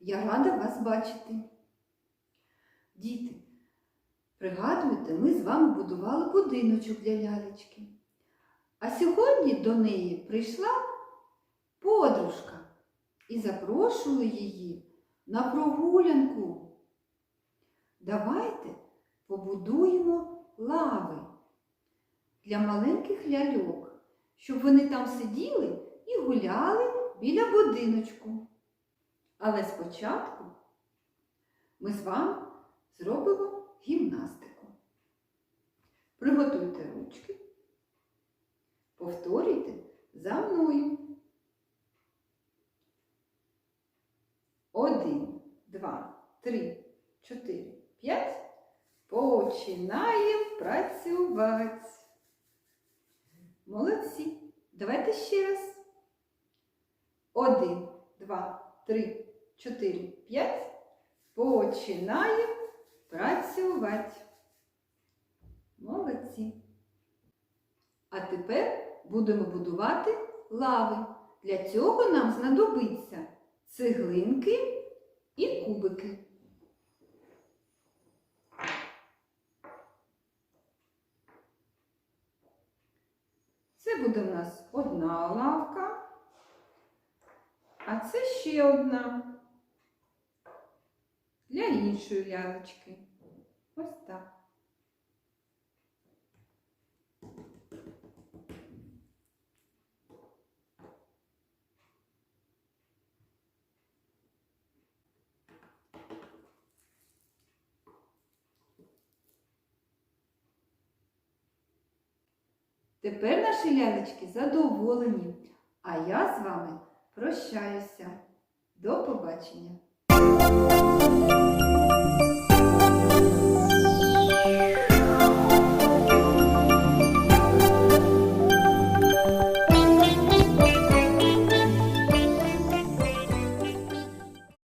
Я рада вас бачити. Діти, пригадуєте, ми з вами будували будиночок для лялечки. А сьогодні до неї прийшла подружка і запрошую її на прогулянку. Давайте побудуємо лави для маленьких ляльок, щоб вони там сиділи і гуляли біля будиночку. Але спочатку ми з вами зробимо гімнастику. Приготуйте ручки, повторюйте за мною. Один, два, три, чотири, п'ять. Починаємо працювати. Молодці. Давайте ще раз. Один, два, три, чотири, п'ять. Починаємо працювати. Молодці. А тепер будемо будувати лави. Для цього нам знадобиться цеглинки і кубики. Це буде в нас одна лавка, а це ще одна для іншої лялечки. Ось так. Тепер наші лялечки задоволені, а я з вами прощаюся. До побачення!